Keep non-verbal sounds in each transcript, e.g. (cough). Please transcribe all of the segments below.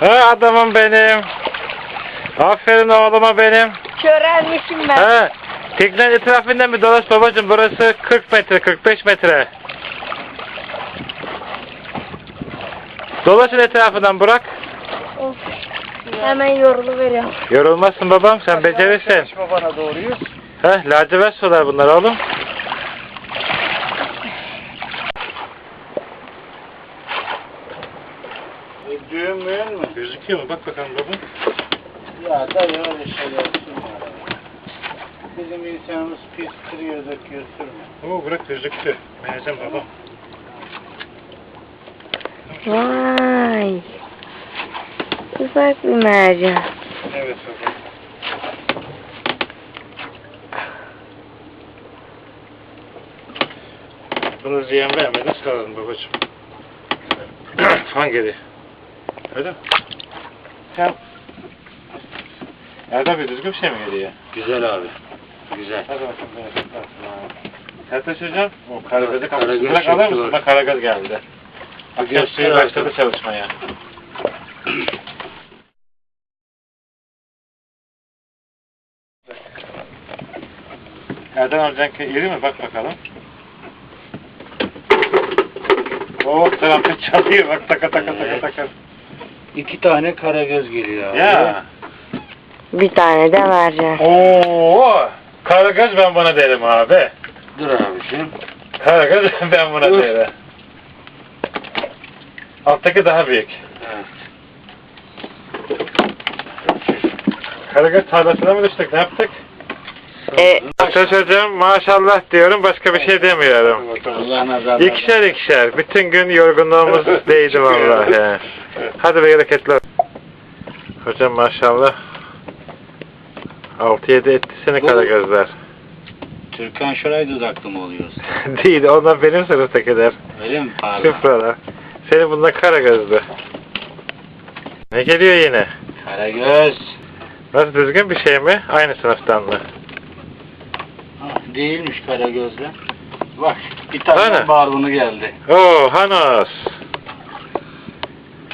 Ha adamım benim. Aferin oğluma benim. Körelmişim ben. Ha. Teknenin etrafından bir dolaş babacım. Burası 40 metre, 45 metre. Dolaşın etrafından Burak. Of. Hemen yorulu veriyorum. Yorulmazsın babam sen becerirsin. babana doğruyuz. Ha, lacivert sular bunlar oğlum. E, düğün müğün mü? Gözüküyor mu? Bak bakalım babam. Ya da öyle şeyler sürme. Bizim insanımız pis kırıyor döküyor sürme. Oo Burak gözüktü. Meğersem babam. Vay. Ufak bir mercan. Evet babam. Bunu ziyan vermeden saralım babacığım. (clears throat) Fan geri. Öyle mi? Sen... Erdem Bey düzgün bir şey mi geliyor? Güzel abi. Güzel. Hadi bakalım. Sertaş hocam, o karagözü Karagöz kapatın. Bırak alır mısın? bak. Bak karagöz geldi. Akşam Göster suyu abi. başladı çalışmaya. Erdem amcanki iri mi? Bak bakalım. Oh terapi (laughs) çalıyor. Bak taka taka taka Evet. taka. İki tane karagöz geliyor abi. Ya. Bir tane de mercan. Oo. Karagöz ben buna derim abi. Dur abiciğim. Karagöz (laughs) ben buna Dur. derim. Alttaki daha büyük. Evet. Karagöz tarlasına mı düştük? Ne yaptık? E, hocam maşallah diyorum başka bir şey demiyorum. İkişer ikişer. Bütün gün yorgunluğumuz (laughs) değdi vallahi. Hadi bereketli olsun. Hocam maşallah. 6-7 etti seni Bu- karagözler. Türkan Şoray dudaklı mı oluyorsun? (laughs) Değil onlar benim sınıftakiler. Öyle mi? Pardon. Şifralar. Senin bunlar karagözlü. Ne geliyor yine? Karagöz. Nasıl düzgün bir şey mi? Aynı sınıftan mı? Ha, değilmiş Karagöz'le. Bak bir tane barbunu geldi. Oo Hanos.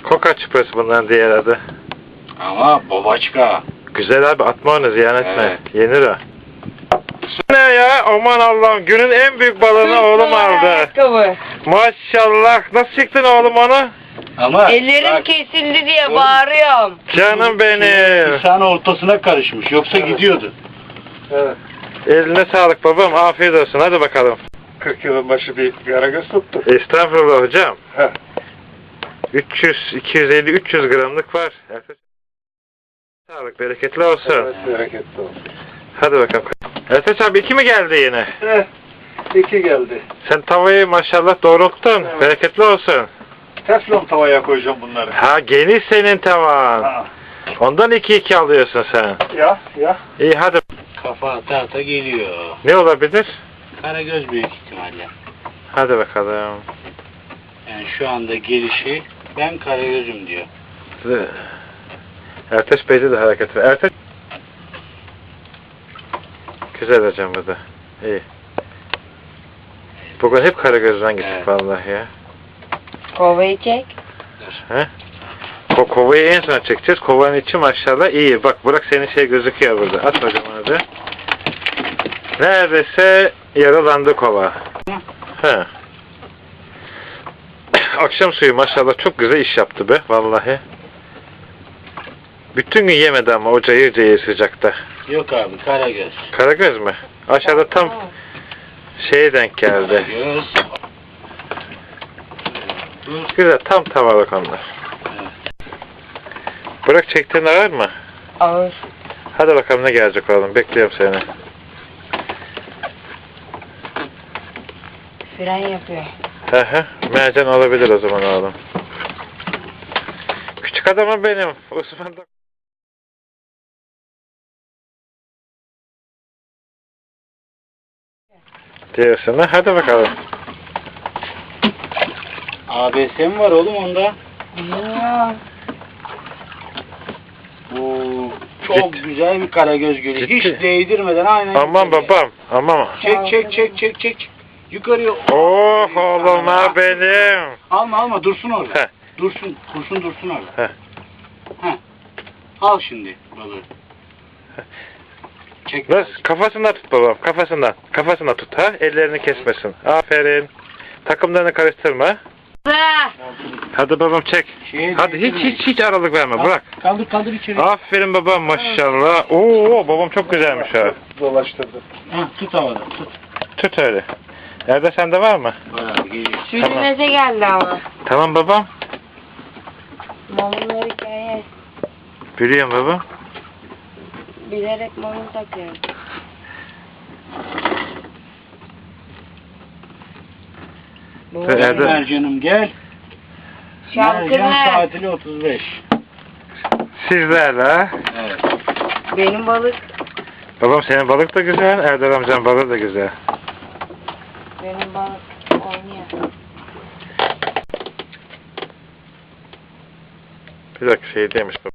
Koka çıpası bunların diğer adı. Ama babaçka. Güzel abi atma onu ziyan etme. Evet. Yenir o. Ne ya? Aman Allah'ım günün en büyük balığını oğlum aldı. Ayakkabı. Maşallah. Nasıl çıktın oğlum onu? Ama Ellerim bak, kesildi diye Oğlum. bağırıyorum. Canım benim. Lisan ortasına karışmış. Yoksa Evet. gidiyordu. Evet. Eline sağlık babam. Afiyet olsun. Hadi bakalım. 40 yılın başı bir karagöz tuttu. Estağfurullah hocam. 300, 250, 300 gramlık var. Sağlık, bereketli olsun. bereketli olsun. Hadi bakalım. Ertaş abi iki mi geldi yine? Eh, iki geldi. Sen tavayı maşallah doğrulttun. Evet. Bereketli olsun. Teflon tavaya koyacağım bunları. Ha geniş senin tavan. Ha, Ondan iki iki alıyorsun sen. ya ya. İyi hadi. Kafa ata ata geliyor. Ne olabilir? Karagöz büyük ihtimalle. Hadi bakalım. Yani şu anda gelişi ben Karagöz'üm diyor. Ertaş Bey'de de hareket var. Ertaş... Güzel hocam bu da. İyi. Bugün hep Karagöz'den gittik Evet. vallahi ya. Kovayı çek. He? Ko kovayı en son çekeceğiz. Kovanın içi maşallah iyi. Bak Burak senin şey gözüküyor burada. At hocam onu da. Neredeyse yaralandı kova. He. Akşam suyu maşallah çok güzel iş yaptı be vallahi. Bütün gün yemedi ama o cayır cayır sıcakta. Yok abi Karagöz. Karagöz mü? Aşağıda tam şeye denk geldi. Karagöz. Güzel tam tavalık onlar. Burak çektiğin ağır mı? Ağır. Hadi bakalım ne gelecek oğlum. Bekliyorum seni. Fren yapıyor. Hı hı. Mercan olabilir o zaman oğlum. Küçük adamım benim. Osman da... Diyorsun ha? Hadi bakalım. ABS mi var oğlum onda? Ya. Bu çok Ciddi- güzel bir Karagöz gölü. Ciddi. Hiç değdirmeden aynen. Aman babam. Aman. Çek çek çek çek çek. Yukarıya. Oh oğlum ha benim. Alma alma dursun orada. Heh. Dursun. Kurşun dursun orada. Heh. Al şimdi balığı. Çek. Nasıl? Kafasından tut babam. Kafasından. Kafasına tut ha. Ellerini kesmesin. Aferin. Takımlarını karıştırma. Hadi babam çek. Şeye Hadi hiç hiç hiç aralık verme. Bırak. Kaldır kaldır içeri. Aferin babam maşallah. Oo babam çok güzelmiş ha. Dolaştırdı. Ha, tut havada tut. Tut öyle. Nerede sende var mı? Var abi geliyor. Sürünmese geldi ama. Tamam babam. Mamunlar hikaye. Biliyorum babam. Bilerek mamun takıyorum. Bu Ve Erdem- Mercan'ım gel. Mercan ver. tatili 35. Sizlerle ha. Evet. Benim balık. Babam senin balık da güzel. Erdem amcan balığı da güzel. Benim balık oynuyor. Bir dakika şey demiş babam.